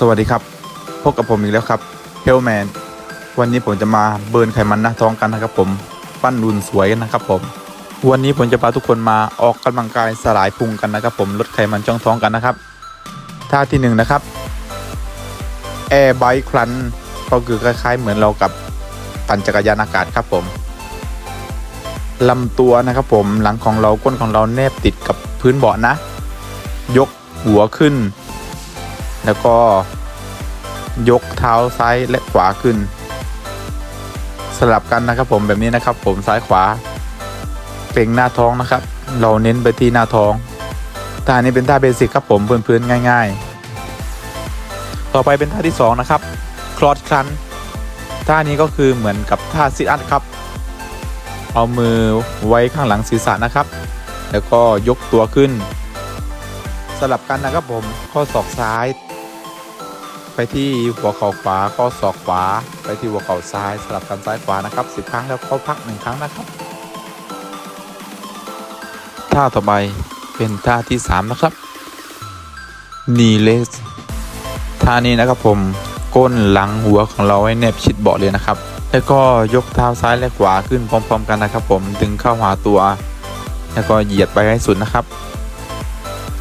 สวัสดีครับ พบกับผมอีกแล้วครับเฮลแมนวันนี้ผมจะมาเบิร์นไขมันหน้าท้องกันนะครับผม ปั้นรุนสวยกันนะครับผม วันนี้ผมจะพาทุกคนมาออกกำลังกายสลายพุงกันนะครับ ผมลดไขมันช่องท้องกันนะครับ ท่าที่หนึ่งนะครับแอร์ไบค์คลันก็คือคล้าย ๆ เหมือนเรากับปั่นจักรยานอากาศครับผมลำตัวนะครับผมหลังของเราก้นของเราแนบติดกับพื้นเบาะนะ ยกหัวขึ้น แล้วก็ยกเท้าซ้ายและขวาขึ้น สลับกันนะครับผมแบบนี้นะครับ ผมซ้ายขวาเกร็งหน้าท้องนะครับ เราเน้นไปที่หน้าท้องท่านี้เป็นท่าเบสิกครับผมพื้นๆง่าย ๆ ต่อไปเป็นท่าที่สองนะครับคลอดคลันท่านี้ก็คือเหมือนกับท่าซิทอัพครับ เอามือไว้ข้างหลังศีรษะนะครับ แล้วก็ยกตัวขึ้น สลับกันนะครับผมข้อศอกซ้าย ไปที่หัวเข่าขวาข้อศอกขวา ไปที่หัวเข่าซ้ายสลับกันซ้ายขวานะครับ10 ครั้งแล้วเข้าพักหนึ่งครั้งนะครับ ท่าต่อไปเป็นท่าที่ 3 นะครับนีเลสท่านี้นะครับผมก้นหลังหัวของเราให้แนบชิดเบาะเลยนะครับ แล้วก็ยกเท้าซ้ายและขวาขึ้นพร้อม ๆ กันนะครับ ผมดึงเข้าหาตัว แล้วก็เหยียดไปให้สุดนะครับ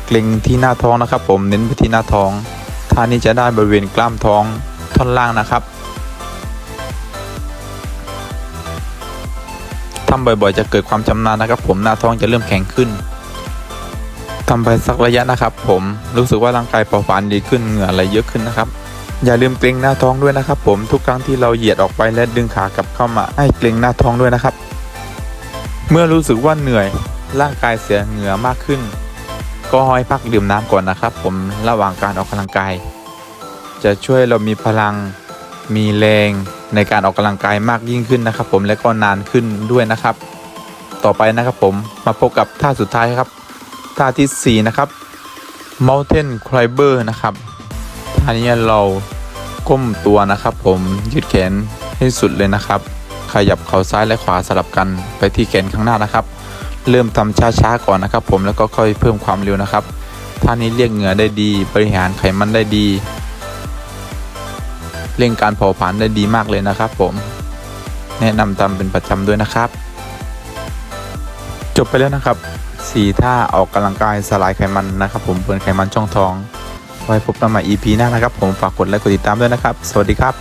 เกร็งที่หน้าท้องนะครับ ผมเน้นไปที่หน้าท้อง ท่านี้จะได้บริเวณกล้ามท้องท่อนล่างนะครับทำบ่อยๆ จะเกิดความชำนาญนะครับ ผมหน้าท้องจะเริ่มแข็งขึ้นทำไปสักระยะนะครับ ผมรู้สึกว่าร่างกายเป่าผลาญดีขึ้นเหงื่ออะไหลเยอะขึ้นนะครับ อย่าลืมเกรงหน้าท้องด้วยนะครับ ผมทุกครั้งที่เราเหยียดออกไปและดึงขากลับเข้ามาให้เกรงหน้าท้องด้วยนะครับ เมื่อรู้สึกว่าเหนื่อยร่างกายเสียเหงื่อมากขึ้น ก็ให้พักดื่มน้ำก่อนนะครับ ผมระหว่างการออกกำลังกาย จะช่วยเรามีพลังมีแรงในการออกกำลังกายมากยิ่งขึ้นนะครับ ผมและก็นานขึ้นด้วยนะครับ ต่อไปนะครับผมมาพบกับท่าสุดท้ายครับ ท่าที่ 4 นะครับ Mountain Climber นะครับท่านี้เราก้มตัวนะครับ ผมยืดแขนให้สุดเลยนะครับ ขยับเข่าซ้ายและขวาสลับกันไปที่แขนข้างหน้านะครับ เริ่มทำช้าๆก่อนนะครับ ผมแล้วก็ค่อยเพิ่มความเร็วนะครับท่านี้เรียกเหงื่อได้ดี บริหารไขมันได้ดี เร่งการเผาผลาญได้ดีมากเลยนะครับ ผม แนะนำทำเป็นประจำด้วยนะครับ จบไปแล้วนะครับสี่ท่าออกกำลังกายสลายไขมันนะครับ ผมเบิร์นไขมันช่องท้อง ไว้พบกันใหม่ EP หน้านะครับ ผมฝากกดไลค์กดติดตามด้วยนะครับ สวัสดีครับ